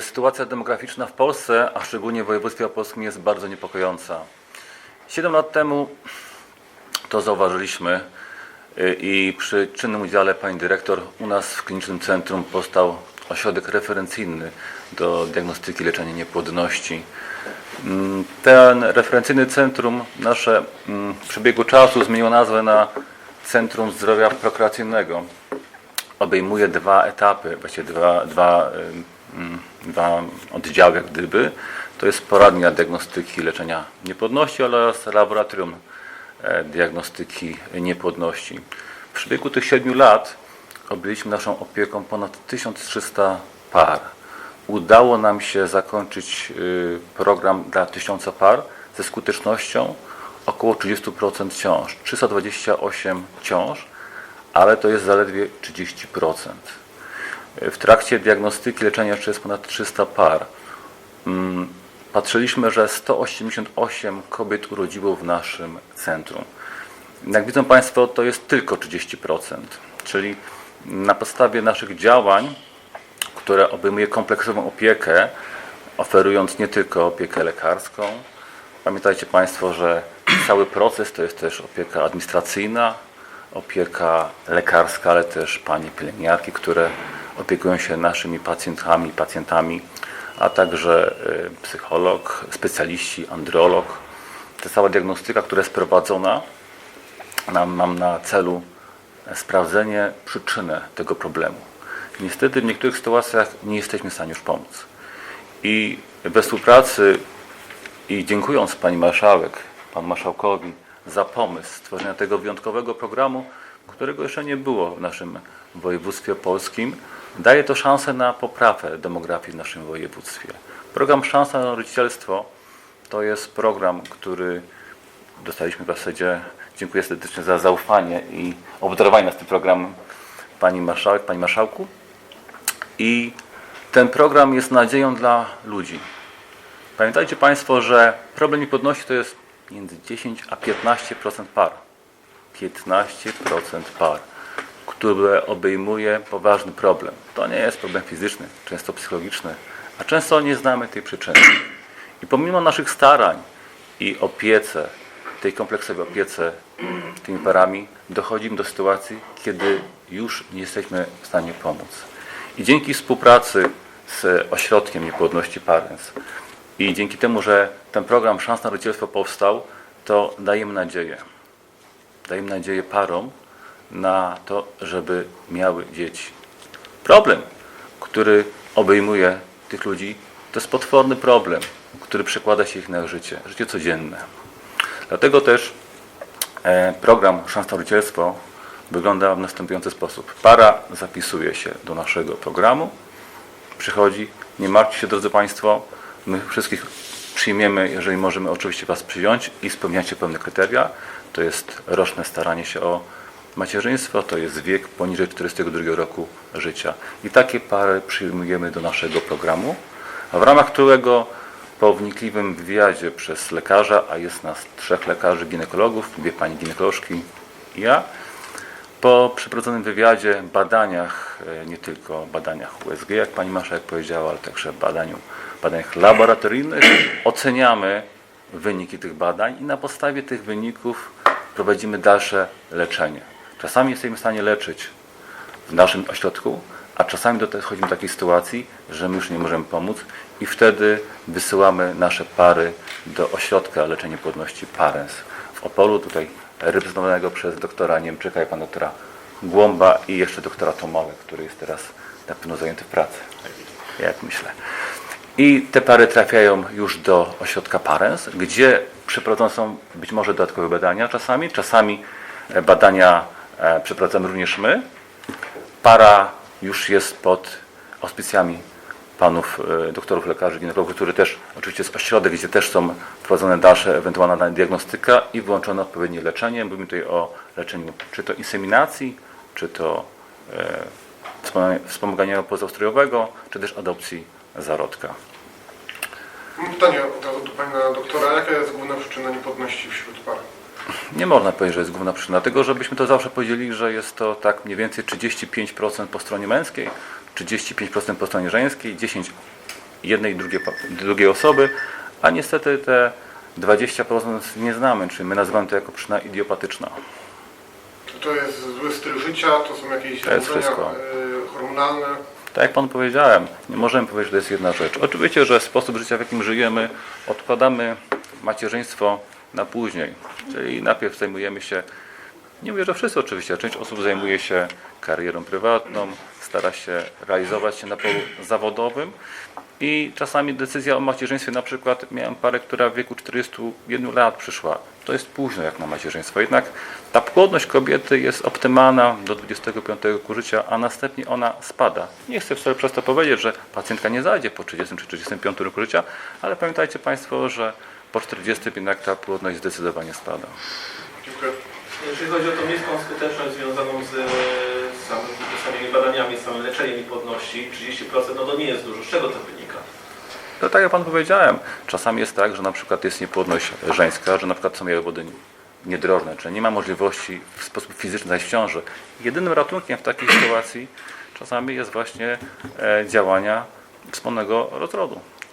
Sytuacja demograficzna w Polsce, a szczególnie w województwie opolskim jest bardzo niepokojąca. Siedem lat temu to zauważyliśmy y, i przy czynnym udziale pani dyrektor u nas w Klinicznym Centrum powstał ośrodek referencyjny do diagnostyki leczenia niepłodności. Mm, Ten referencyjny centrum nasze mm, w przebiegu czasu zmieniło nazwę na Centrum Zdrowia Prokreacyjnego obejmuje dwa etapy, właściwie dwa, dwa, oddziały jak gdyby. To jest poradnia diagnostyki leczenia niepłodności oraz laboratorium e, diagnostyki niepłodności. W przebiegu tych siedmiu lat objęliśmy naszą opieką ponad 1300 par. Udało nam się zakończyć y, program dla 1000 par ze skutecznością około 30% ciąż. 328 ciąż ale to jest zaledwie 30%. W trakcie diagnostyki leczenia jeszcze jest ponad 300 par. Mm, Patrzyliśmy, że 188 kobiet urodziło w naszym centrum. Jak widzą Państwo, to jest tylko 30%, czyli na podstawie naszych działań, które obejmuje kompleksową opiekę, oferując nie tylko opiekę lekarską. Pamiętajcie Państwo, że cały proces to jest też opieka administracyjna, opieka lekarska, ale też panie pielęgniarki, które opiekują się naszymi pacjentami, pacjentami, a także y, psycholog, specjaliści, androlog. Ta cała diagnostyka, która jest prowadzona, nam, mam na celu sprawdzenie przyczyny tego problemu. Niestety w niektórych sytuacjach nie jesteśmy w stanie już pomóc. I we współpracy i dziękując Pani Marszałek, Panu Marszałkowi za pomysł stworzenia tego wyjątkowego programu, którego jeszcze nie było w naszym województwie polskim, daje to szansę na poprawę demografii w naszym województwie. Program Szansa na Rodzicielstwo to jest program, który dostaliśmy w zasadzie, dziękuję serdecznie za zaufanie i obdarowanie nas tym programem Pani Marszałek, Pani Marszałku. I ten program jest nadzieją dla ludzi. Pamiętajcie Państwo, że problem niepłodności to jest między 10 a 15% par. 15% par, które obejmuje poważny problem. To nie jest problem fizyczny, często psychologiczny, a często nie znamy tej przyczyny. I pomimo naszych starań i opiece, tej kompleksowej opiece tymi parami, dochodzimy do sytuacji, kiedy już nie jesteśmy w stanie pomóc. I dzięki współpracy z ośrodkiem niepłodności Parents i dzięki temu, że ten program Szans na Rodzicielstwo powstał, to dajemy nadzieję. Dajemy nadzieję parom na to, żeby miały dzieci. Problem, który obejmuje tych ludzi, to jest potworny problem, który przekłada się ich na życie, życie codzienne. Dlatego też e, program Szans na Rodzicielstwo wygląda w następujący sposób. Para zapisuje się do naszego programu, przychodzi, nie martwcie się drodzy Państwo, my wszystkich przyjmiemy, jeżeli możemy oczywiście Was przyjąć i spełniacie pewne kryteria. To jest roczne staranie się o macierzyństwo, to jest wiek poniżej 42 roku życia. I takie pary przyjmujemy do naszego programu, w ramach którego po wnikliwym wywiadzie przez lekarza, a jest nas trzech lekarzy ginekologów, dwie pani ginekolożki i ja, po przeprowadzonym wywiadzie, badaniach, e, nie tylko badaniach USG, jak pani marszałek powiedziała, ale także badaniu, badaniach laboratoryjnych, oceniamy wyniki tych badań i na podstawie tych wyników prowadzimy dalsze leczenie. Czasami jesteśmy w stanie leczyć w naszym ośrodku, a czasami dochodzimy do takiej sytuacji, że my już nie możemy pomóc i wtedy wysyłamy nasze pary do ośrodka leczenia płodności Parens w Opolu, tutaj reprezentowanego przez doktora Niemczyka i pana doktora Głąba i jeszcze doktora Tomale, który jest teraz na pewno zajęty w pracy, jak myślę. I te pary trafiają już do ośrodka Parens, gdzie przeprowadzone są być może dodatkowe badania czasami, czasami e, badania e, przeprowadzamy również my. Para już jest pod auspicjami panów e, doktorów, lekarzy, ginekologów, który też oczywiście jest ośrodek, gdzie też są prowadzone dalsze ewentualna diagnostyka i włączone odpowiednie leczenie. Mówimy tutaj o leczeniu czy to inseminacji, czy to e, wspomagania- pozaustrojowego, czy też adopcji zarodka. Mam pytanie od razu do pana doktora. Jaka jest główna przyczyna niepłodności wśród par? Nie można powiedzieć, że jest główna przyczyna, dlatego żebyśmy to zawsze powiedzieli, że jest to tak mniej więcej 35% po stronie męskiej, 35% po stronie żeńskiej, 10 jednej i drugiej, drugiej osoby, a niestety te 20% nie znamy, czyli my nazywamy to jako przyczyna idiopatyczna. Czy to jest zły styl życia, to są jakieś To jest wszystko. y, hormonalne? Tak jak Panu powiedziałem, nie możemy powiedzieć, że to jest jedna rzecz. Oczywiście, że sposób życia, w jakim żyjemy, odkładamy macierzyństwo na później. Czyli najpierw zajmujemy się, nie mówię, że wszyscy oczywiście, część osób zajmuje się karierą prywatną, stara się realizować się na polu zawodowym i czasami decyzja o macierzyństwie, na przykład miałem parę, która w wieku 41 lat przyszła. To jest późno jak na macierzyństwo. Jednak ta płodność kobiety jest optymalna do 25 roku życia, a następnie ona spada. Nie chcę wcale przez to powiedzieć, że pacjentka nie zajdzie po 30 czy 35 roku życia, ale pamiętajcie Państwo, że po 40 jednak ta płodność zdecydowanie spada. Dziękuję. Jeżeli chodzi o tą niską skuteczność związaną z, samymi, samymi badaniami, samym leczeniem niepłodności, 30% no to nie jest dużo. Z czego to wynika? To tak jak Pan powiedziałem, czasami jest tak, że na przykład jest niepłodność żeńska, że na przykład są jajowody niedrożne, czyli nie ma możliwości w sposób fizyczny zajść w ciąży. Jedynym ratunkiem w takiej sytuacji czasami jest właśnie e, działania wspólnego rozrodu.